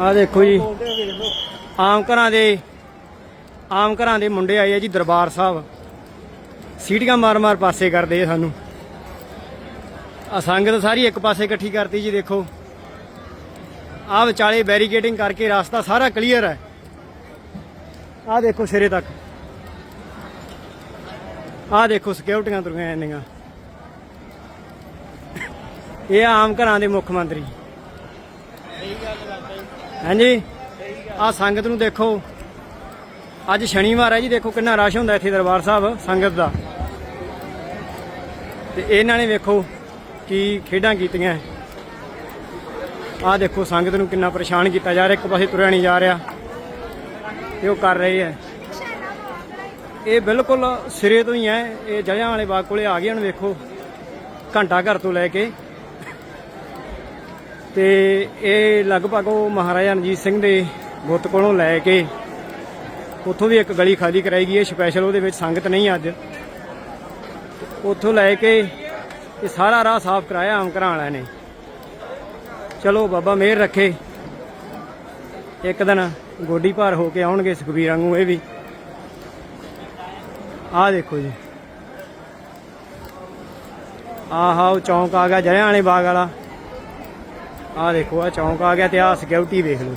ਆ ਦੇਖੋ ਜੀ। ਆਮ ਘਰਾਂ ਦੇ ਆਮ ਘਰਾਂ ਦੇ ਮੁੰਡੇ ਆਏ ਆ ਜੀ ਦਰਬਾਰ ਸਾਹਿਬ। ਸੀਟੀਆਂ ਮਾਰ-ਮਾਰ ਪਾਸੇ ਕਰਦੇ ਆ ਸਾਨੂੰ। ਆ ਸੰਗਤ ਸਾਰੀ ਇੱਕ ਪਾਸੇ ਇਕੱਠੀ ਕਰਤੀ ਜੀ ਦੇਖੋ। ਆ ਵਿਚਾਲੇ ਬੈਰੀਕੇਡਿੰਗ ਕਰਕੇ ਰਾਸਤਾ ਸਾਰਾ ਕਲੀਅਰ ਹੈ। ਆ ਦੇਖੋ ਸਿਰੇ ਤੱਕ। ਆ ਦੇਖੋ ਸਿਕਿਉਰਟੀਆਂ ਤੁਰੀਆਂ ਇੰਨੀਆਂ ਇਹ ਆਮ ਘਰਾਂ ਦੇ ਮੁੱਖ ਮੰਤਰੀ। ਹਾਂਜੀ। ਆ ਸੰਗਤ ਨੂੰ ਦੇਖੋ। ਅੱਜ ਸ਼ਨੀਵਾਰ ਹੈ ਜੀ, ਦੇਖੋ ਕਿੰਨਾ ਰਸ਼ ਹੁੰਦਾ ਇੱਥੇ ਦਰਬਾਰ ਸਾਹਿਬ, ਸੰਗਤ ਦਾ। ਤੇ ਇਹਨਾਂ ਨੇ ਵੇਖੋ ਕੀ ਖੇਡਾਂ ਕੀਤੀਆਂ। ਆ ਦੇਖੋ ਸੰਗਤ ਨੂੰ ਕਿੰਨਾ ਪਰੇਸ਼ਾਨ ਕੀਤਾ ਜਾ ਰਿਹਾ, ਇੱਕ ਪਾਸੇ ਤੁਰਿਆ ਨਹੀਂ ਜਾ ਰਿਹਾ। ਤੇ ਉਹ ਕਰ ਰਹੇ ਹੈ। ਇਹ ਬਿਲਕੁਲ ਸਿਰੇ ਤੋਂ ਹੀ ਹੈ, ਇਹ ਜਲਿਆਂ ਵਾਲੇ ਬਾਗ ਕੋਲੇ ਆ ਗਏ, ਹੁਣ ਵੇਖੋ। ਘੰਟਾ ਘਰ ਤੋਂ ਲੈ ਕੇ ਤੇ ਇਹ ਲਗਭਗ ਉਹ ਮਹਾਰਾਜਾ ਰਣਜੀਤ ਸਿੰਘ ਦੇ ਗੁੱਤ ਕੋਲੋਂ ਲੈ ਕੇ ਉੱਥੋਂ ਵੀ ਇੱਕ ਗਲੀ ਖਾਲੀ ਕਰਾਈ ਗਈ ਹੈ। ਸਪੈਸ਼ਲ ਉਹਦੇ ਵਿੱਚ ਸੰਗਤ ਨਹੀਂ ਅੱਜ। ਉੱਥੋਂ ਲੈ ਕੇ ਇਹ ਸਾਰਾ ਰਾਹ ਸਾਫ਼ ਕਰਾਇਆ ਆਮ ਘਰਾਂ ਵਾਲਿਆਂ ਨੇ। ਚਲੋ ਬਾਬਾ ਮਿਹਰ ਰੱਖੇ। ਇੱਕ ਦਿਨ ਗੋਡੀ ਭਾਰ ਹੋ ਕੇ ਆਉਣਗੇ ਸੁਖਬੀਰ ਵਾਂਗੂ, ਇਹ ਵੀ। ਆਹ ਦੇਖੋ ਜੀ। ਆਹਾ ਉਹ ਚੌਂਕ ਆ ਗਿਆ ਜਲਿਆਂ ਵਾਲੇ ਬਾਗ ਵਾਲਾ। ਆਹ ਦੇਖੋ ਆ ਚੌਂਕ ਆ ਗਿਆ ਤੇ ਆਹ ਸਿਕਿਉਰਿਟੀ ਵੇਖ ਲਓ।